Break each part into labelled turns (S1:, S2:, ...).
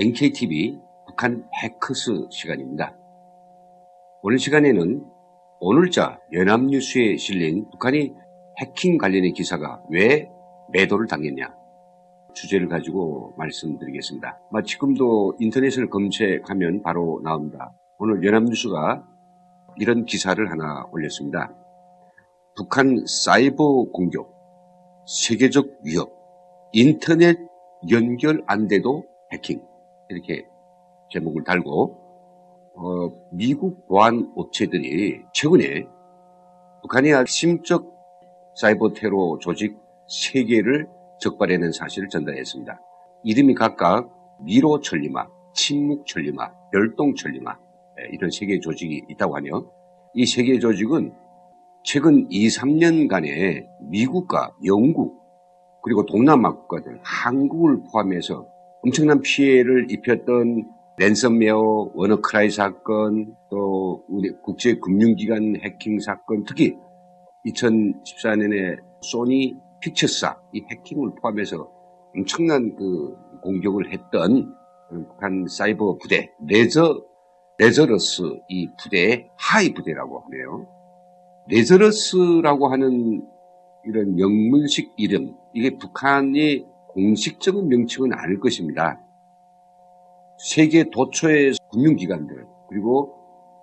S1: NKTV 북한 해커스 시간입니다. 오늘 시간에는 오늘자 연합뉴스에 실린 북한이 해킹 관련의 기사가 왜 매도를 당했냐 주제를 가지고 말씀드리겠습니다. 마, 지금도 인터넷을 검색하면 바로 나옵니다. 오늘 연합뉴스가 이런 기사를 하나 올렸습니다. 북한 사이버 공격, 세계적 위협, 인터넷 연결 안 돼도 해킹 이렇게 제목을 달고 어, 미국 보안 업체들이 최근에 북한이 핵심적 사이버 테러 조직 3개를 적발해낸 사실을 전달했습니다. 이름이 각각 미로 천리마, 침묵 천리마, 별동 천리마 이런 세 개의 조직이 있다고 하며 이세 개의 조직은 최근 2, 3년간에 미국과 영국 그리고 동남아 국가들, 한국을 포함해서 엄청난 피해를 입혔던 랜섬웨어, 워너크라이 사건, 또 우리 국제금융기관 해킹 사건, 특히 2014년에 소니 픽처사 이 해킹을 포함해서 엄청난 그 공격을 했던 북한 사이버 부대 레저 레저러스 이 부대의 하이 부대라고 하네요. 레저러스라고 하는 이런 영문식 이름 이게 북한이 공식적인 명칭은 아닐 것입니다. 세계 도처의 금융기관들 그리고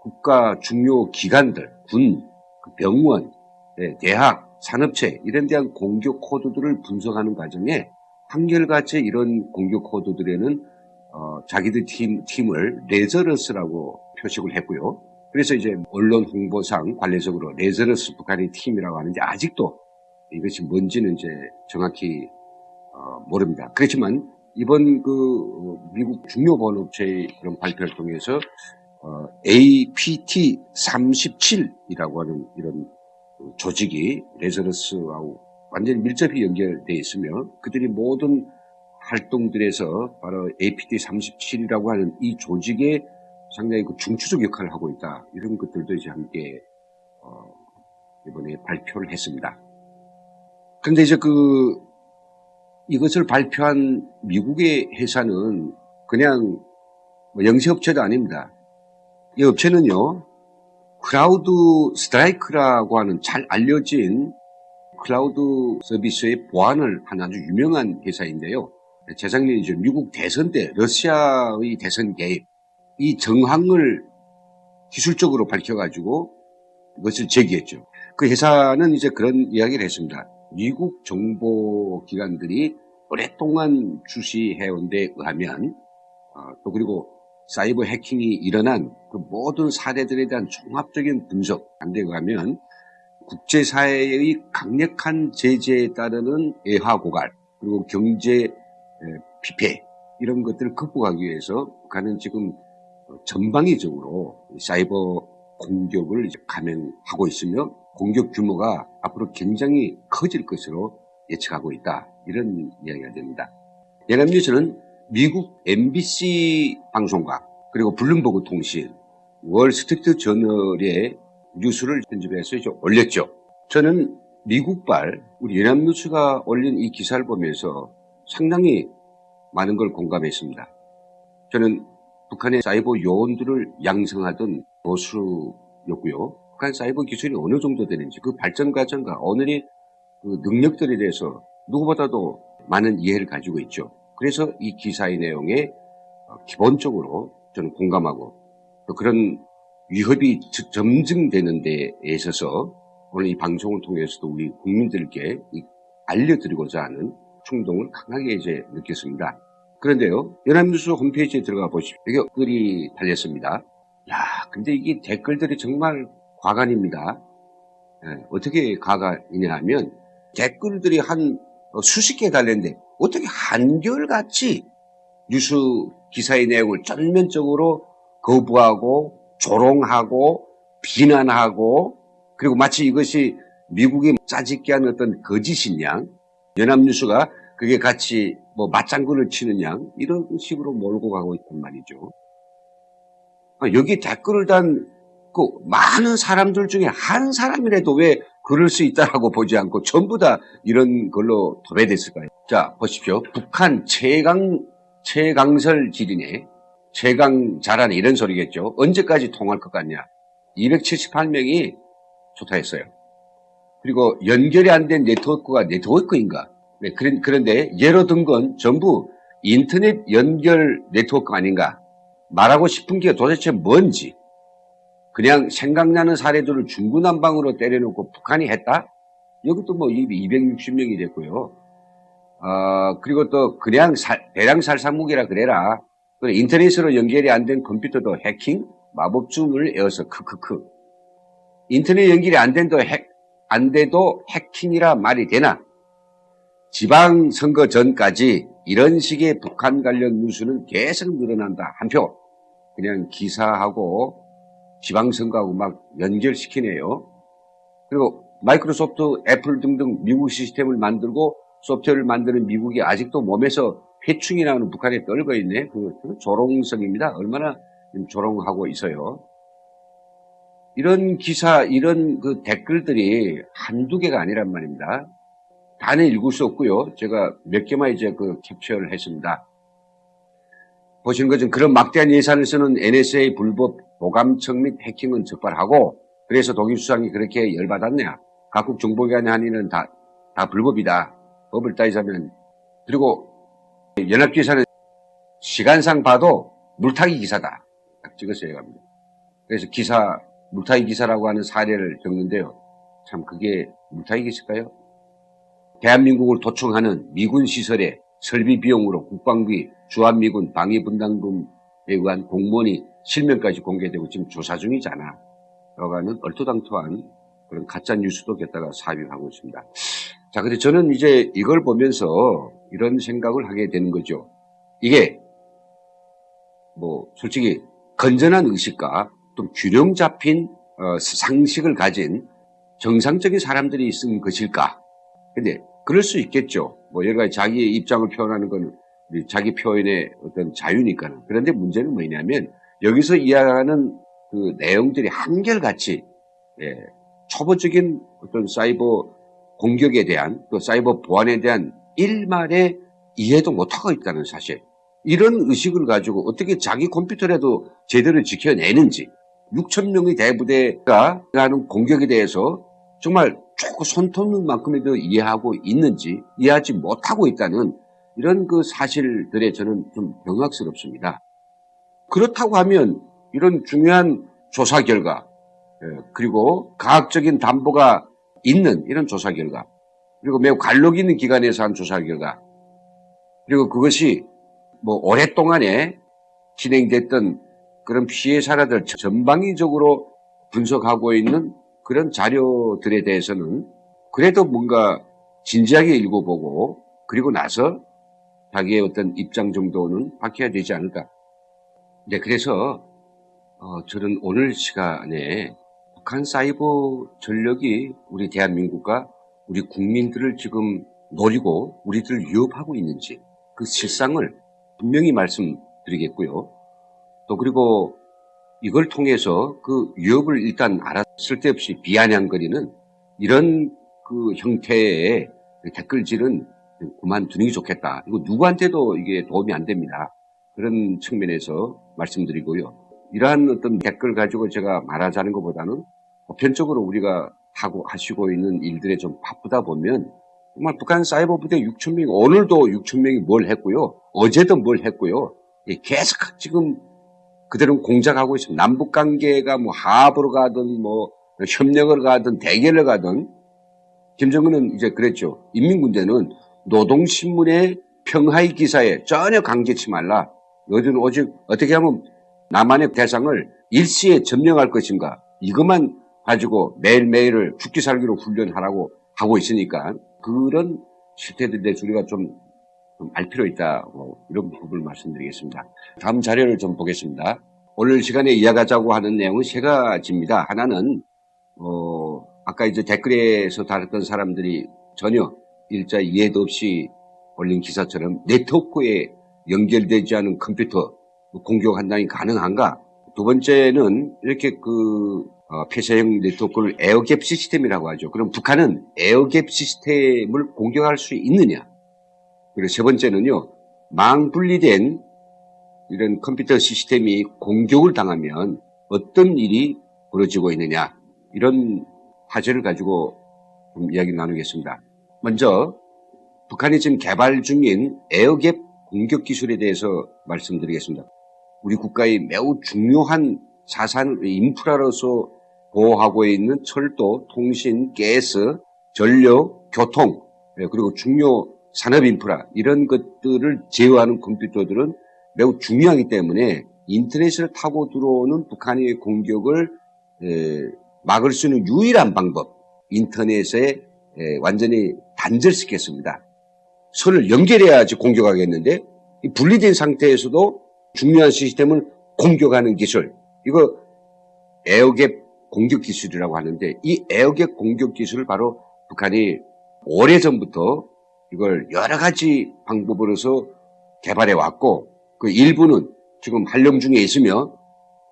S1: 국가 중요 기관들, 군, 그 병원, 네, 대학, 산업체 이런 대한 공격 코드들을 분석하는 과정에 한결같이 이런 공격 코드들에는 어, 자기들 팀, 팀을 레저러스라고 표식을 했고요. 그래서 이제 언론 홍보상 관례적으로 레저러스 북한의 팀이라고 하는데 아직도 이것이 뭔지는 이제 정확히 어, 모릅니다. 그렇지만 이번 그 어, 미국 중요 보안업체의 그런 발표를 통해서 어, APT 37이라고 하는 이런 조직이 레저러스하고 완전히 밀접히 연결되어 있으며 그들이 모든 활동들에서 바로 APT 37이라고 하는 이 조직의 상당히 그 중추적 역할을 하고 있다. 이런 것들도 이제 함께 어, 이번에 발표를 했습니다. 그런데 이제 그 이것을 발표한 미국의 회사는 그냥 뭐 영세업체도 아닙니다. 이 업체는요, 클라우드 스트라이크라고 하는 잘 알려진 클라우드 서비스의 보안을 한 아주 유명한 회사인데요. 재작년 이제 미국 대선 때 러시아의 대선 개입, 이 정황을 기술적으로 밝혀가지고 이것을 제기했죠. 그 회사는 이제 그런 이야기를 했습니다. 미국 정보기관들이 오랫동안 주시해온 데 의하면 어, 또 그리고 사이버 해킹이 일어난 그 모든 사례들에 대한 종합적인 분석 안에 의하면 국제사회의 강력한 제재에 따르는 애화 고갈 그리고 경제 피폐 이런 것들을 극복하기 위해서 북한은 지금 전방위적으로 사이버 공격을 감행하고 있으며 공격 규모가 앞으로 굉장히 커질 것으로 예측하고 있다. 이런 이야기가 됩니다. 연합뉴스는 미국 MBC 방송과 그리고 블룸버그 통신, 월스트리트 저널의 뉴스를 편집해서 올렸죠. 저는 미국발 우리 연합뉴스가 올린 이 기사를 보면서 상당히 많은 걸 공감했습니다. 저는 북한의 사이버 요원들을 양성하던 보수였고요. 북한 사이버 기술이 어느 정도 되는지 그 발전 과정과 오늘의 그 능력들에 대해서 누구보다도 많은 이해를 가지고 있죠. 그래서 이 기사의 내용에 어, 기본적으로 저는 공감하고 또 그런 위협이 점증되는 데에 있어서 오늘 이 방송을 통해서도 우리 국민들께 알려드리고자 하는 충동을 강하게 이제 느꼈습니다. 그런데요, 연합뉴스 홈페이지에 들어가 보십시오. 여기 글이 달렸습니다. 야, 근데 이게 댓글들이 정말 과간입니다. 네, 어떻게 과간이냐 하면 댓글들이 한 수십 개 달렸는데 어떻게 한결같이 뉴스 기사의 내용을 전면적으로 거부하고 조롱하고 비난하고 그리고 마치 이것이 미국이 짜집게 하는 어떤 거짓인 양 연합뉴스가 그게 같이 뭐 맞장구를 양 이런 식으로 몰고 가고 있단 말이죠. 아, 여기 댓글을 단 그 많은 사람들 중에 한 사람이라도 왜 그럴 수 있다라고 보지 않고 전부 다 이런 걸로 도배됐을까요? 자, 보십시오. 북한 최강 최강설 지리네. 최강 잘하네. 이런 소리겠죠. 언제까지 통할 것 같냐. 278명이 조타했어요. 그리고 연결이 안 된 네트워크가 네트워크인가? 네, 그런, 그런데 예로 든 건 전부 인터넷 연결 네트워크 아닌가? 말하고 싶은 게 도대체 뭔지. 그냥 생각나는 사례들을 중구난방으로 때려놓고 북한이 했다? 이것도 뭐 260명이 됐고요. 어, 그리고 또 그냥 살, 대량 살상무기라 그래라. 그래, 인터넷으로 연결이 안 된 컴퓨터도 해킹? 마법줌을 에어서 크크크. 인터넷 연결이 안 된도 핵, 안 돼도 해킹이라 말이 되나? 지방선거 전까지 이런 식의 북한 관련 뉴스는 계속 늘어난다. 한 표. 그냥 기사하고 지방선거하고 막 연결시키네요. 그리고 마이크로소프트, 애플 등등 미국 시스템을 만들고 소프트웨어를 만드는 미국이 아직도 몸에서 회충이 나오는 북한에 떨고 있네. 그 조롱성입니다. 얼마나 조롱하고 있어요. 이런 기사, 이런 그 댓글들이 한두 개가 아니란 말입니다. 다는 읽을 수 없고요. 제가 몇 개만 이제 그 캡처를 했습니다. 보시는 것은 그런 막대한 예산을 쓰는 NSA 불법 보감청 및 해킹은 적발하고 그래서 독일 수상이 그렇게 열받았냐. 각국 정보기관의 한의는 다, 다 불법이다. 법을 따지자면. 그리고 연합기사는 시간상 봐도 물타기 기사다. 딱 찍어서 얘기합니다. 그래서 기사, 물타기 기사라고 하는 사례를 적는데요. 참 그게 물타기 기사일까요? 대한민국을 도청하는 미군 시설의 설비 비용으로 국방비, 주한미군 방위분담금에 의한 공무원이 실명까지 공개되고 지금 조사 중이잖아. 라고 하는 얼토당토한 그런 가짜 뉴스도 게다가 삽입하고 있습니다. 자, 근데 저는 이제 이걸 보면서 이런 생각을 하게 되는 거죠. 이게 뭐 솔직히 건전한 의식과 좀 균형 잡힌 어, 상식을 가진 정상적인 사람들이 쓴 것일까? 근데 그럴 수 있겠죠. 뭐 여러 가지 자기의 입장을 표현하는 건 자기 표현의 어떤 자유니까는. 그런데 문제는 뭐냐면 여기서 이야기하는 그 내용들이 한결같이 예, 초보적인 어떤 사이버 공격에 대한 또 사이버 보안에 대한 일말의 이해도 못하고 있다는 사실. 이런 의식을 가지고 어떻게 자기 컴퓨터라도 제대로 지켜내는지 6천 명의 대부대가 하는 공격에 대해서 정말 조금 손톱는 만큼이도 이해하고 있는지 이해하지 못하고 있다는 이런 그 사실들에 저는 좀 경악스럽습니다. 그렇다고 하면 이런 중요한 조사 결과 예, 그리고 과학적인 담보가 있는 이런 조사 결과 그리고 매우 관록 있는 기관에서 한 조사 결과 그리고 그것이 뭐 오랫동안에 진행됐던 그런 피해 사례들 전방위적으로 분석하고 있는 그런 자료들에 대해서는 그래도 뭔가 진지하게 읽어보고 그리고 나서 자기의 어떤 입장 정도는 밝혀야 되지 않을까. 네, 그래서 어, 저는 오늘 시간에 북한 사이버 전력이 우리 대한민국과 우리 국민들을 지금 노리고 우리들을 위협하고 있는지 그 실상을 분명히 말씀드리겠고요. 또 그리고 이걸 통해서 그 위협을 일단 알아 쓸데없이 비아냥거리는 이런 그 형태의 댓글질은 그만두는 게 좋겠다. 이거 누구한테도 이게 도움이 안 됩니다. 그런 측면에서 말씀드리고요. 이러한 어떤 댓글 가지고 제가 말하자는 것보다는 보편적으로 우리가 하고 하시고 있는 일들에 좀 바쁘다 보면 정말 북한 사이버 부대 6천 명 오늘도 6천 명이 뭘 했고요. 어제도 뭘 했고요. 계속 지금 그대로 공작하고 있습니다. 남북 관계가 뭐 하합으로 가든 뭐 협력을 가든 대결을 가든 김정은은 이제 그랬죠. 인민군대는 노동신문의 평하의 기사에 전혀 강제치 말라. 너희들은 오직 어떻게 하면 나만의 대상을 일시에 점령할 것인가. 이것만 가지고 매일매일을 죽기 살기로 훈련하라고 하고 있으니까 그런 실태들에 우리가 좀, 좀 알 필요 있다. 뭐 이런 부분을 말씀드리겠습니다. 다음 자료를 좀 보겠습니다. 오늘 시간에 이야기하자고 하는 내용은 세 가지입니다. 하나는 어, 아까 이제 댓글에서 다뤘던 사람들이 전혀 일자 이해도 없이 올린 기사처럼 네트워크에 연결되지 않은 컴퓨터 공격한다니 가능한가? 두 번째는 이렇게 그 어, 폐쇄형 네트워크를 에어갭 시스템이라고 하죠. 그럼 북한은 에어갭 시스템을 공격할 수 있느냐? 그리고 세 번째는요, 망 분리된 이런 컴퓨터 시스템이 공격을 당하면 어떤 일이 벌어지고 있느냐 이런 화제를 가지고 좀 이야기 나누겠습니다. 먼저 북한이 지금 개발 중인 에어갭 공격 기술에 대해서 말씀드리겠습니다. 우리 국가의 매우 중요한 자산 인프라로서 보호하고 있는 철도, 통신, 가스, 전력, 교통 예, 그리고 중요 산업 인프라 이런 것들을 제어하는 컴퓨터들은 매우 중요하기 때문에 인터넷을 타고 들어오는 북한의 공격을 에, 막을 수 있는 유일한 방법 인터넷에 에, 완전히 단절시켰습니다. 선을 연결해야지 공격하겠는데 이 분리된 상태에서도 중요한 시스템을 공격하는 기술 이거 에어갭 공격 기술이라고 하는데 이 에어갭 공격 기술을 바로 북한이 오래전부터 이걸 여러 가지 방법으로서 개발해 왔고 그 일부는 지금 활용 중에 있으며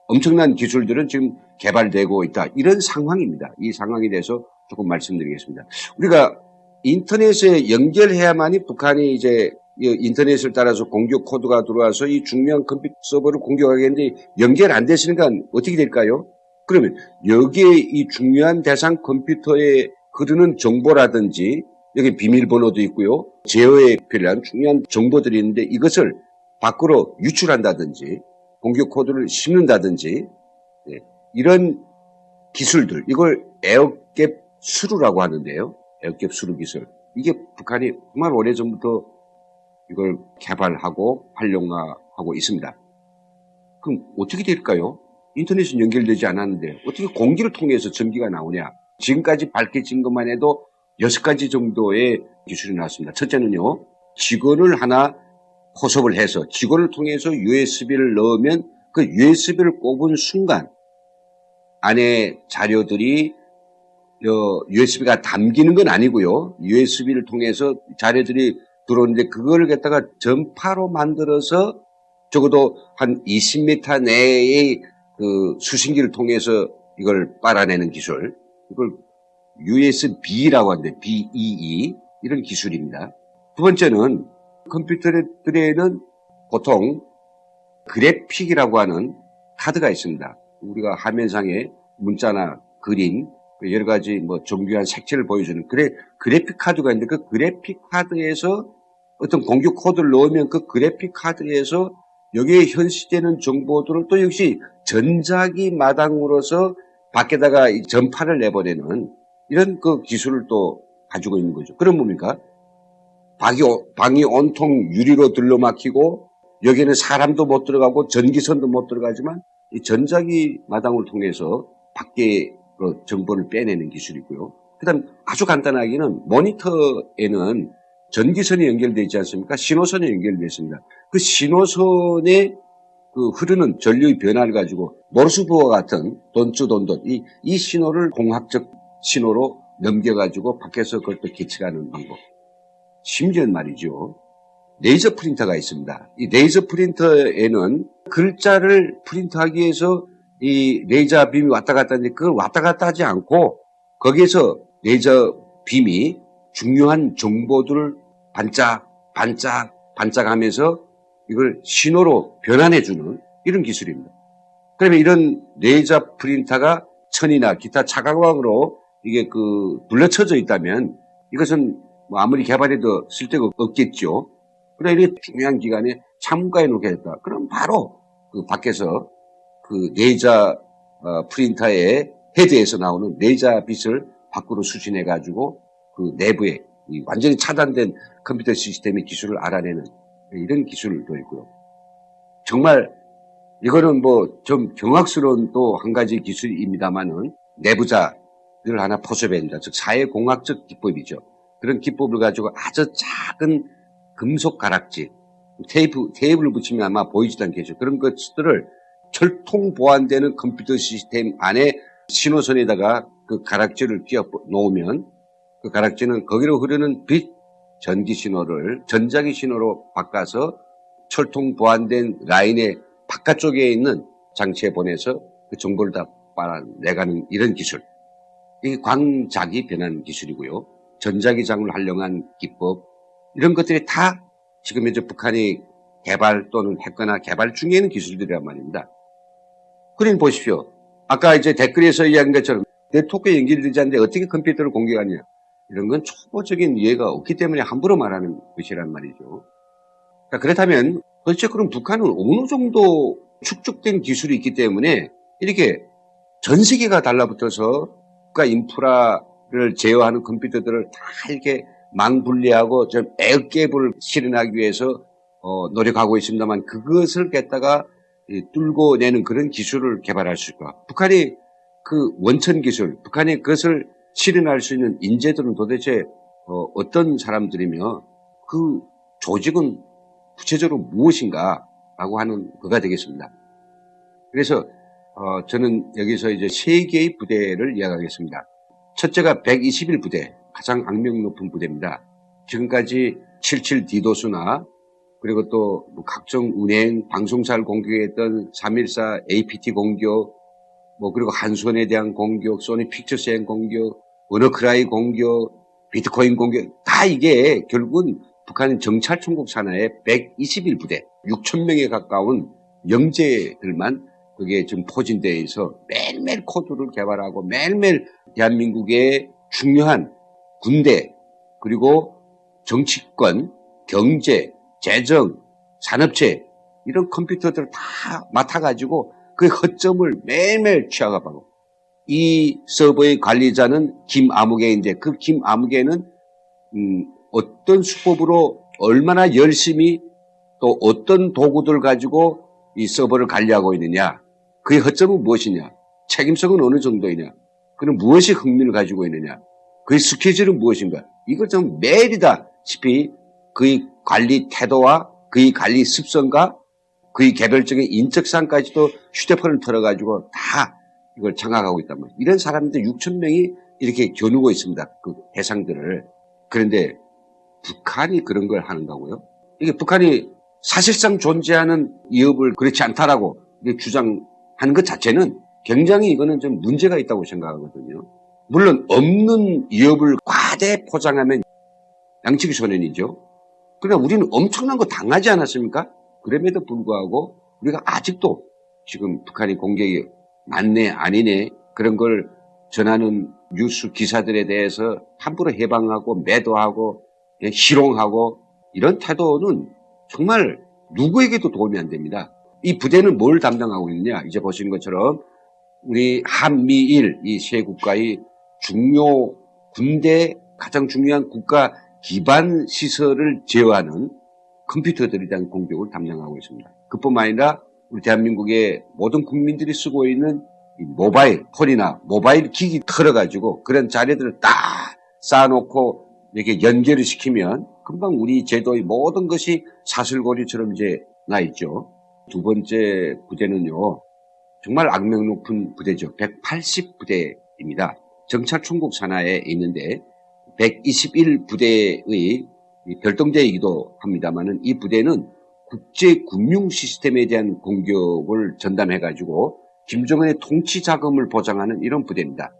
S1: 엄청난 기술들은 지금 개발되고 있다. 이런 상황입니다. 이 상황에 대해서 조금 말씀드리겠습니다. 우리가 인터넷에 연결해야만이 북한이 이제 이 인터넷을 따라서 공격 코드가 들어와서 이 중요한 컴퓨터 서버를 공격하겠는데 연결 안 되시니까 어떻게 될까요? 그러면 여기에 이 중요한 대상 컴퓨터에 흐르는 정보라든지 여기 비밀번호도 있고요. 제어에 필요한 중요한 정보들이 있는데 이것을 밖으로 유출한다든지 공격 코드를 심는다든지 네, 이런 기술들 이걸 에어갭 수루라고 하는데요. 에어갭 수루 기술 이게 북한이 정말 오래전부터 이걸 개발하고 활용하고 있습니다. 그럼 어떻게 될까요? 인터넷은 연결되지 않았는데 어떻게 공기를 통해서 전기가 나오냐? 지금까지 밝혀진 것만 해도 여섯 가지 정도의 기술이 나왔습니다. 첫째는요, 직원을 하나 포섭을 해서 직원을 통해서 USB를 넣으면 그 USB를 꼽은 순간 안에 자료들이 USB가 담기는 건 아니고요. USB를 통해서 자료들이 들어오는데 그걸 갖다가 전파로 만들어서 적어도 한 20m 내의 그 수신기를 통해서 이걸 빨아내는 기술. 이걸 USB라고 하는데 BEE 이런 기술입니다. 두 번째는 컴퓨터들에는 보통 그래픽이라고 하는 카드가 있습니다. 우리가 화면상에 문자나 그림 여러 가지 뭐 정교한 색채를 보여주는 그래 그래픽 카드가 있는데 그 그래픽 카드에서 어떤 공격 코드를 넣으면 그 그래픽 카드에서 여기에 현시되는 정보들을 또 역시 전자기 마당으로서 밖에다가 전파를 내보내는 이런 그 기술을 또 가지고 있는 거죠. 그런 뭡니까? 방이, 방이 온통 유리로 들러막히고 여기는 사람도 못 들어가고 전기선도 못 들어가지만 이 전자기 마당을 통해서 밖에 그 정보를 빼내는 기술이고요. 그 다음 아주 간단하게는 모니터에는 전기선이 연결되어 있지 않습니까? 신호선이 연결되어 있습니다. 그 신호선에 그 흐르는 전류의 변화를 가지고 모르스부와 같은 돈주돈돈 이, 이 신호를 공학적 신호로 넘겨가지고 밖에서 그걸 또 계측하는 방법. 심지어는 말이죠. 레이저 프린터가 있습니다. 이 레이저 프린터에는 글자를 프린트하기 위해서 이 레이저 빔이 왔다 갔다 하는데 그걸 왔다 갔다 하지 않고 거기에서 레이저 빔이 중요한 정보들을 반짝, 반짝, 반짝 하면서 이걸 신호로 변환해주는 이런 기술입니다. 그러면 이런 레이저 프린터가 천이나 기타 차광으로 이게 그 둘러쳐져 있다면 이것은 뭐 아무리 개발해도 쓸데가 없겠죠. 그러나 이게 중요한 기간에 참가해 놓겠다. 그럼 바로 그 밖에서 그 레이저 어, 프린터의 헤드에서 나오는 레이저 빛을 밖으로 수신해 가지고 그 내부에 완전히 차단된 컴퓨터 시스템의 기술을 알아내는 이런 기술도 있고요. 정말 이거는 뭐 좀 경악스러운 또 한 가지 기술입니다만은 내부자 를 하나 포섭해낸다. 즉 사회공학적 기법이죠. 그런 기법을 가지고 아주 작은 금속 가락지, 테이프, 테이프를 붙이면 아마 보이지도 않겠죠. 그런 것들을 철통 보완되는 컴퓨터 시스템 안에 신호선에다가 그 가락지를 끼워 놓으면 그 가락지는 거기로 흐르는 빛, 전기 신호를 전자기 신호로 바꿔서 철통 보완된 라인의 바깥쪽에 있는 장치에 보내서 그 정보를 다 빨아내가는 이런 기술. 이게 광작이 변하는 기술이고요. 전자기장을 활용한 기법. 이런 것들이 다 지금 현재 북한이 개발 또는 했거나 개발 중에 있는 기술들이란 말입니다. 그림 보십시오. 아까 이제 댓글에서 이야기한 것처럼 네트워크에 연결되지 않는데 어떻게 컴퓨터를 공격하냐. 이런 건 초보적인 이해가 없기 때문에 함부로 말하는 것이란 말이죠. 자, 그렇다면 도대체 그럼 북한은 어느 정도 축적된 기술이 있기 때문에 이렇게 전 세계가 달라붙어서 국가 인프라를 제어하는 컴퓨터들을 다 이렇게 망분리하고 좀 애깹을 실현하기 위해서 어, 노력하고 있습니다만 그것을 갖다가 이, 뚫고 내는 그런 기술을 개발할 수 있을까? 북한이 그 원천 기술, 북한이 그것을 실현할 수 있는 인재들은 도대체 어, 떤 사람들이며 그 조직은 구체적으로 무엇인가라고 하는 그가 되겠습니다. 그래서 어, 저는 여기서 이제 세 개의 부대를 이야기하겠습니다. 첫째가 121 부대, 가장 악명 높은 부대입니다. 지금까지 77 디도스나 그리고 또뭐 각종 은행, 방송사를 공격했던 314 APT 공격, 뭐 그리고 한손에 대한 공격, 소니 픽처스에 공격, 워너크라이 공격, 비트코인 공격 다 이게 결국은 북한은 정찰총국 산하의 121부대, 6천 명에 가까운 영재들만 그게 지금 포진되어 있어 매일매일 코드를 개발하고 매일매일 대한민국의 중요한 군대 그리고 정치권, 경제, 재정, 산업체 이런 컴퓨터들을 다 맡아가지고 그 허점을 매일매일 취하가고 이 서버의 관리자는 김아무개인데 그 김아무개는 음, 어떤 수법으로 얼마나 열심히 또 어떤 도구들 가지고 이 서버를 관리하고 있느냐 그의 허점은 무엇이냐 책임성은 어느 정도이냐 그는 무엇이 흥미를 가지고 있느냐 그의 스케줄은 무엇인가 이걸 좀 매일이다시피 그의 관리 태도와 그의 관리 습성과 그의 개별적인 인적사항까지도 휴대폰을 털어가지고 다 이걸 장악하고 있단 말이에요. 이런 사람들 6천 명이 이렇게 겨누고 있습니다. 그 해상들을. 그런데 북한이 그런 걸 하는다고요? 이게 북한이 사실상 존재하는 위협을 그렇지 않다라고 주장 하는 것 자체는 굉장히 이거는 좀 문제가 있다고 생각하거든요. 물론 없는 위협을 과대 포장하면 양치기 소년이죠. 그러나 우리는 엄청난 거 당하지 않았습니까? 그럼에도 불구하고 우리가 아직도 지금 북한이 공격이 맞네 아니네 그런 걸 전하는 뉴스 기사들에 대해서 함부로 해방하고 매도하고 희롱하고 이런 태도는 정말 누구에게도 도움이 안 됩니다. 이 부대는 뭘 담당하고 있느냐 이제 보시는 것처럼 우리 한미일 이 세 국가의 중요 군대 가장 중요한 국가 기반 시설을 제어하는 컴퓨터들에 대한 공격을 담당하고 있습니다. 그뿐만 아니라 우리 대한민국의 모든 국민들이 쓰고 있는 모바일 폰이나 모바일 기기 털어가지고 그런 자료들을 딱 쌓아놓고 이렇게 연결을 시키면 금방 우리 제도의 모든 것이 사슬고리처럼 이제 나 있죠. 두 번째 부대는요. 정말 악명 높은 부대죠. 180부대입니다. 정찰 총국 산하에 있는데 121부대의 별동대이기도 합니다만은 이 부대는 국제 금융 시스템에 대한 공격을 전담해가지고 김정은의 통치 자금을 보장하는 이런 부대입니다.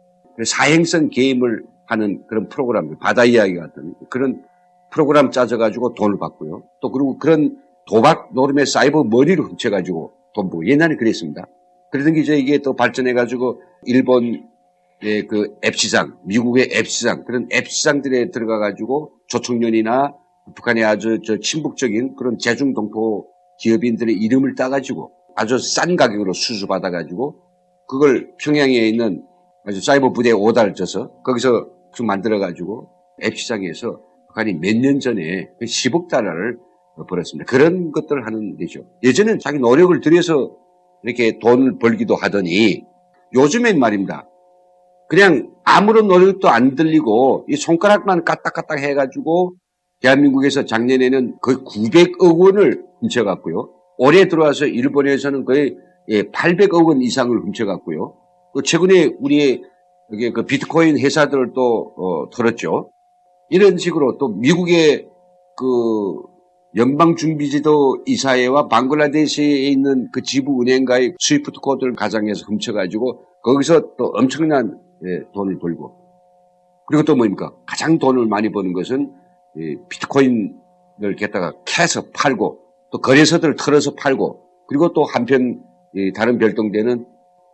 S1: 사행성 게임을 하는 그런 프로그램, 바다 이야기 같은 그런 프로그램 짜져가지고 돈을 받고요. 또 그리고 그런 도박 노름의 사이버 머리를 훔쳐가지고 돈 벌고 옛날에 그랬습니다. 그러던 게 이제 이게 또 발전해가지고 일본 예, 그 앱 시장, 미국의 앱 시장, 그런 앱 시장들에 들어가가지고 조청년이나 북한의 아주 저 친북적인 그런 재중 동포 기업인들의 이름을 따가지고 아주 싼 가격으로 수주받아가지고 그걸 평양에 있는 아주 사이버 부대에 오다를 져서 거기서 좀 만들어가지고 앱 시장에서 북한이 몇 년 전에 10억 그 달러를 벌었습니다. 그런 것들을 하는 데죠. 예전엔 자기 노력을 들여서 이렇게 돈을 벌기도 하더니 요즘엔 말입니다. 그냥 아무런 노력도 안 들리고 이 손가락만 까딱까딱 해가지고 대한민국에서 작년에는 거의 900억 원을 훔쳐갔고요. 올해 들어와서 일본에서는 거의 800억 예, 원 이상을 훔쳐갔고요. 또 최근에 우리의 그 비트코인 회사들을 또 어, 털었죠. 이런 식으로 또 미국의 그 연방준비제도 이사회와 방글라데시에 있는 그 지부 은행가의 스위프트 코드를 가장해서 훔쳐가지고 거기서 또 엄청난 예, 돈을 벌고 그리고 또 뭡니까? 가장 돈을 많이 버는 것은 비트코인을 갖다가 캐서 팔고 또또 거래소들을 털어서 팔고 그리고 또 한편 이 다른 별동대는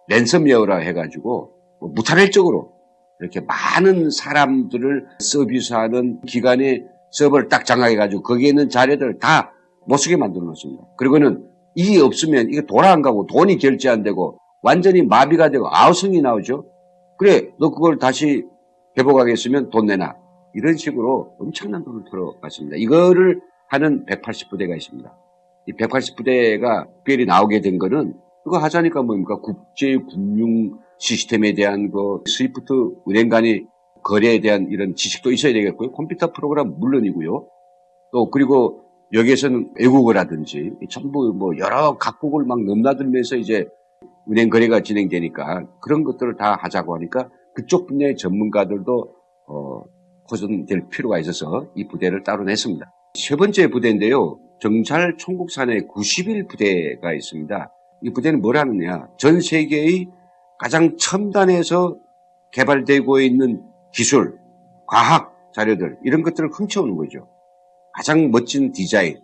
S1: 랜섬웨어라 해가지고 뭐 무차별적으로 이렇게 많은 사람들을 서비스하는 기관의 서버를 딱 장악해가지고 거기에 있는 자료들을 다 못 쓰게 만들어 놓습니다. 그리고는 이게 없으면 이게 돈안 가고 돈이 결제 안 되고 완전히 마비가 되고 아우성이 나오죠. 그래 너 그걸 다시 회복하겠으면 돈 내놔. 이런 식으로 엄청난 돈을 털어갔습니다. 이거를 하는 180부대가 있습니다. 이 180부대가 특별히 나오게 된 거는 그거 하자니까 뭡니까? 국제 금융 시스템에 대한 그 스위프트 은행 간의 거래에 대한 이런 지식도 있어야 되겠고요. 컴퓨터 프로그램 물론이고요. 또 그리고 여기에서는 외국어라든지 전부 뭐 여러 각국을 막 넘나들면서 이제 은행 거래가 진행되니까 그런 것들을 다 하자고 하니까 그쪽 분야의 전문가들도 어, 호전될 필요가 있어서 이 부대를 따로 냈습니다. 세 번째 부대인데요. 정찰 총국산에 90일 부대가 있습니다. 이 부대는 뭘 하느냐. 전 세계의 가장 첨단에서 개발되고 있는 기술, 과학 자료들 이런 것들을 훔쳐오는 거죠. 가장 멋진 디자인,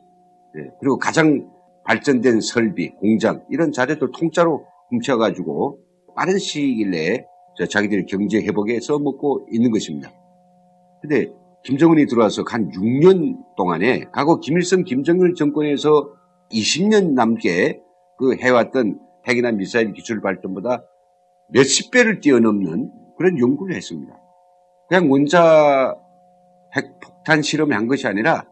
S1: 예, 그리고 가장 발전된 설비, 공장 이런 자료들 통짜로 훔쳐가지고 빠른 시일 내에 저 자기들의 경제 회복에 써먹고 있는 것입니다. 근데 김정은이 들어와서 한 6년 동안에 과거 김일성 김정일 정권에서 20년 넘게 그 해왔던 핵이나 미사일 기술 발전보다 몇십 배를 뛰어넘는 그런 연구를 했습니다. 그냥 원자 핵폭탄 실험한 것이 아니라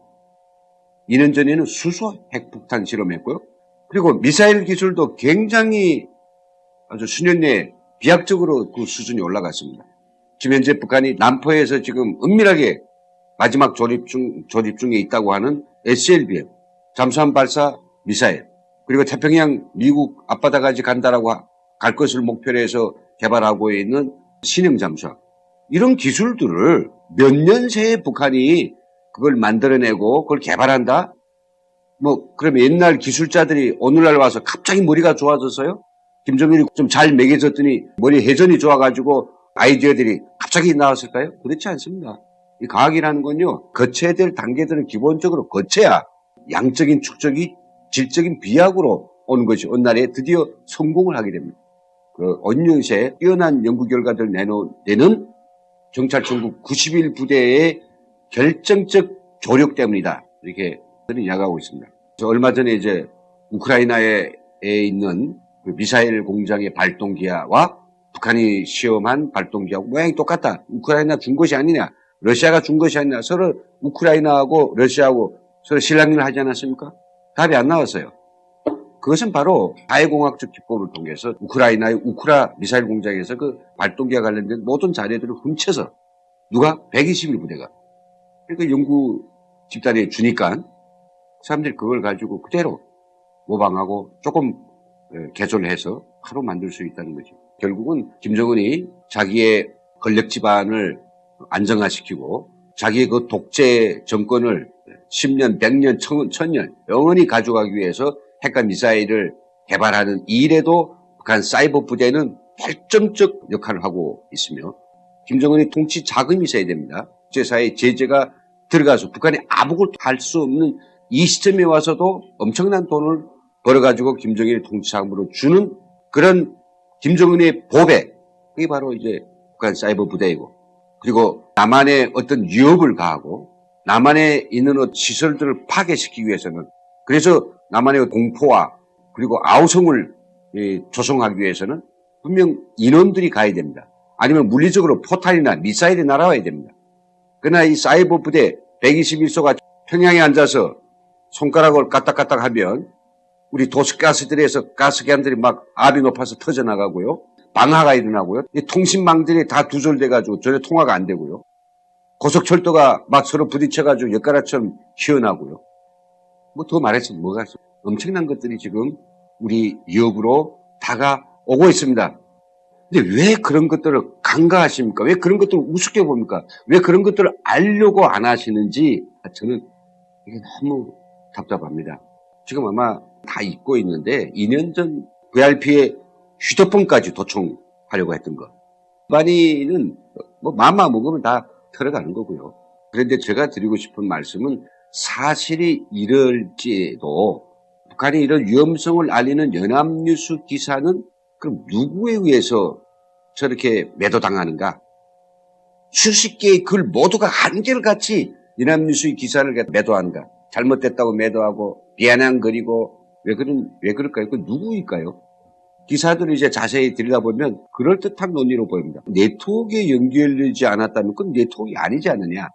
S1: 2년 전에는 수소 핵폭탄 실험했고요. 그리고 미사일 기술도 굉장히 아주 수년 내에 비약적으로 그 수준이 올라갔습니다. 지금 현재 북한이 남포에서 지금 은밀하게 마지막 조립 중, 조립 중에 있다고 하는 SLBM, 잠수함 발사 미사일, 그리고 태평양 미국 앞바다까지 간다라고 하- 갈 것을 목표로 해서 개발하고 있는 신형 잠수함. 이런 기술들을 몇 년 새에 북한이 그걸 만들어내고 그걸 개발한다? 뭐, 그러면 옛날 기술자들이 오늘날 와서 갑자기 머리가 좋아져서요? 김정일이 좀 잘 매겨졌더니 머리 회전이 좋아가지고 아이디어들이 갑자기 나왔을까요? 그렇지 않습니다. 이 과학이라는 건요, 거쳐야 될 단계들은 기본적으로 거쳐야 양적인 축적이 질적인 비약으로 오는 것이 어느 날에 드디어 성공을 하게 됩니다. 그 언년시에 뛰어난 연구 결과들 내놓는 경찰 전국 90일 부대의 결정적 조력 때문이다. 이렇게 이야기하고 있습니다. 얼마 전에 이제 우크라이나에 있는 그 미사일 공장의 발동기와와 북한이 시험한 발동기하고 모양이 똑같다. 우크라이나 준 것이 아니냐. 러시아가 준 것이 아니냐. 서로 우크라이나하고 러시아하고 서로 실랑이를 하지 않았습니까? 답이 안 나왔어요. 그것은 바로 가해공학적 기법을 통해서 우크라이나의 우크라 미사일 공장에서 그 발동기와 관련된 모든 자료들을 훔쳐서 누가 120일 부대가 그 연구 집단에 주니까 사람들이 그걸 가지고 그대로 모방하고 조금 예, 개조를 해서 하루 만들 수 있다는 거죠. 결국은 김정은이 자기의 권력 기반을 안정화시키고 자기의 그 독재 정권을 10년, 100년, 1000년 영원히 가져가기 위해서 핵과 미사일을 개발하는 이 일에도 북한 사이버 부대는 결정적 역할을 하고 있으며 김정은이 통치 자금이 있어야 됩니다. 국제사회 제재가 들어가서 북한이 아무것도 할 수 없는 이 시점에 와서도 엄청난 돈을 벌어가지고 김정일의 통치 자금으로 주는 그런 김정은의 보배 그게 바로 이제 북한 사이버 부대이고 그리고 남한의 어떤 위협을 가하고 남한에 있는 어- 시설들을 파괴시키기 위해서는 그래서 남한의 공포와 그리고 아우성을 예, 조성하기 위해서는 분명 인원들이 가야 됩니다. 아니면 물리적으로 포탄이나 미사일이 날아와야 됩니다. 그러나 이 사이버 부대 121소가 평양에 앉아서 손가락을 까딱까딱 하면 우리 도시가스들에서 가스관들이 막 압이 높아서 터져나가고요. 방화가 일어나고요. 이 통신망들이 다 두절돼가지고 전혀 통화가 안 되고요. 고속철도가 막 서로 부딪혀가지고 엿가락처럼 휘어나고요. 뭐 더 말했으면 뭐가 있어. 엄청난 것들이 지금 우리 위협으로 다가오고 있습니다. 근데 왜 그런 것들을 간과하십니까? 왜 그런 것들을 우습게 봅니까? 왜 그런 것들을 알려고 안 하시는지 저는 이게 너무 답답합니다. 지금 아마 다 잊고 있는데 2년 전 VRP에 휴대폰까지 도청하려고 했던 거. 많이는 뭐 맘마 먹으면 다 털어가는 거고요. 그런데 제가 드리고 싶은 말씀은 사실이 이럴지도 북한의 이런 위험성을 알리는 연합뉴스 기사는 그럼 누구에 의해서 저렇게 매도당하는가? 수십 개의 글 모두가 한결같이 연합뉴스의 기사를 매도하는가? 잘못됐다고 매도하고 비아냥거리고 왜 그런 왜 그럴까요? 그 누구일까요? 기사들을 이제 자세히 들여다보면 그럴듯한 논의로 보입니다. 네트워크에 연결되지 않았다면 그건 네트워크가 아니지 않느냐.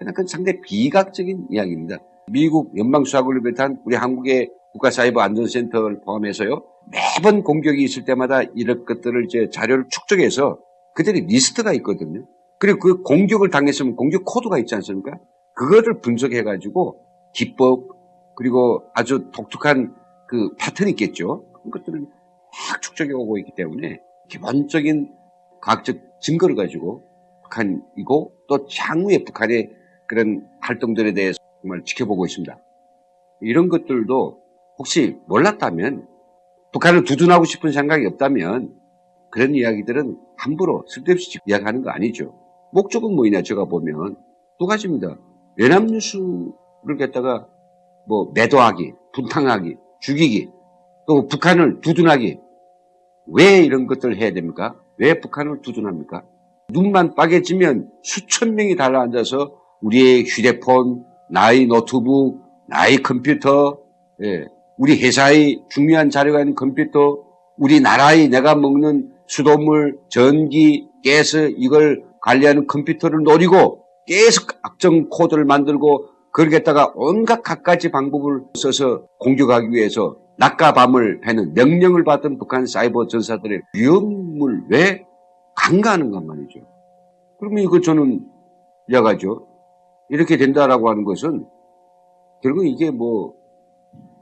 S1: 그냥 그건 상당히 비각적인 이야기입니다. 미국 연방수사국을 비롯한 우리 한국의 국가사이버 안전센터를 포함해서요. 매번 공격이 있을 때마다 이런 것들을 이제 자료를 축적해서 그들이 리스트가 있거든요. 그리고 그 공격을 당했으면 공격 코드가 있지 않습니까? 그거를 분석해가지고 기법 그리고 아주 독특한 그 패턴이 있겠죠. 그런 것들을 막 축적해 오고 있기 때문에 기본적인 과학적 증거를 가지고 북한이고 또 향후에 북한의 그런 활동들에 대해서 정말 지켜보고 있습니다. 이런 것들도 혹시 몰랐다면 북한을 두둔하고 싶은 생각이 없다면 그런 이야기들은 함부로 쓸데없이 이야기하는 거 아니죠. 목적은 뭐냐 제가 보면 두 가지입니다. 연합뉴스를 갖다가 뭐 매도하기, 분탕하기, 죽이기, 또 북한을 두둔하기. 왜 이런 것들을 해야 됩니까? 왜 북한을 두둔합니까? 눈만 빠개지면 수천 명이 달라앉아서 우리의 휴대폰, 나의 노트북, 나의 컴퓨터, 예, 우리 회사의 중요한 자료가 있는 컴퓨터, 우리 나라의 내가 먹는 수돗물, 전기, 가스 이걸 관리하는 컴퓨터를 노리고 계속 악정 코드를 만들고 거기에다가 온갖 갖가지 방법을 써서 공격하기 위해서 낮과 밤을 패는 명령을 받은 북한 사이버 전사들의 위험을 왜 간과하는가 말이죠. 그러면 이거 저는 이야기하죠. 이렇게 된다라고 하는 것은 결국 이게 뭐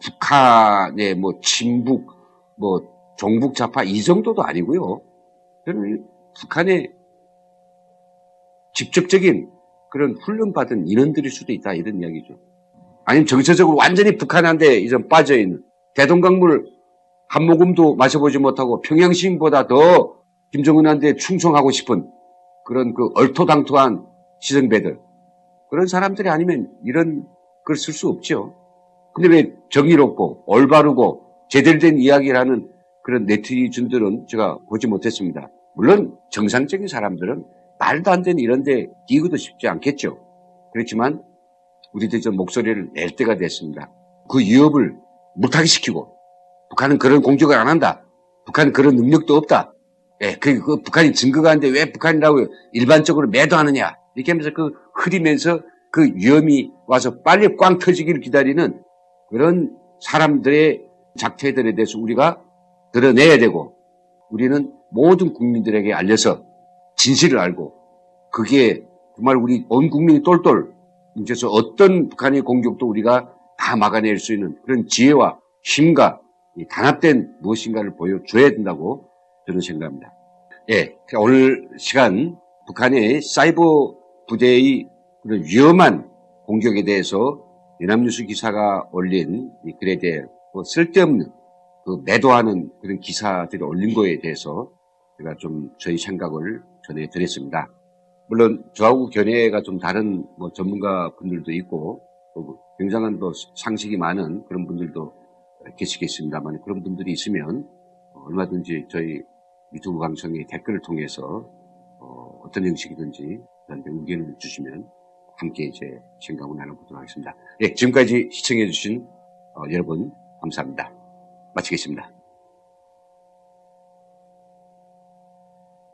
S1: 북한의 뭐 친북, 뭐 종북 좌파 이 정도도 아니고요. 저는 북한의 직접적인 그런 훈련받은 인원들일 수도 있다 이런 이야기죠. 아니면 정체적으로 완전히 북한한테 이전 빠져있는 대동강물 한 모금도 마셔보지 못하고 평양 시민보다 더 김정은한테 충성하고 싶은 그런 그 얼토당토한 시정배들 그런 사람들이 아니면 이런 걸쓸수 없죠. 근데 왜 정의롭고 올바르고 제대로 된 이야기를 하는 그런 네티즌들은 제가 보지 못했습니다. 물론 정상적인 사람들은 말도 안 되는 이런 데 끼고도 싶지 않겠죠. 그렇지만 우리들이 좀 목소리를 낼 때가 됐습니다. 그 위협을 못하게 시키고 북한은 그런 공격을 안 한다. 북한은 그런 능력도 없다. 예, 그, 그 북한이 증거가 안 돼. 왜 북한이라고 일반적으로 매도하느냐. 이렇게 하면서 그 흐리면서 그 위험이 와서 빨리 꽝 터지기를 기다리는 그런 사람들의 작태들에 대해서 우리가 드러내야 되고 우리는 모든 국민들에게 알려서 진실을 알고 그게 정말 우리 온 국민이 똘똘 뭉쳐서 어떤 북한의 공격도 우리가 다 막아낼 수 있는 그런 지혜와 힘과 이 단합된 무엇인가를 보여줘야 된다고 저는 생각합니다. 예, 오늘 시간 북한의 사이버 부대의 그런 위험한 공격에 대해서 연합뉴스 기사가 올린 이 글에 대해 뭐 쓸데없는 그 매도하는 그런 기사들이 올린 거에 대해서 제가 좀 저희 생각을 전해드렸습니다. 물론 저하고 견해가 좀 다른 뭐 전문가 분들도 있고 또 굉장한 또 상식이 많은 그런 분들도 계시겠습니다만 그런 분들이 있으면 얼마든지 저희 유튜브 방송의 댓글을 통해서 어, 떤 형식이든지 저한테 의견을 주시면 함께 이제 생각을 나눠보도록 하겠습니다. 예, 지금까지 시청해주신 어, 여러분 감사합니다. 마치겠습니다.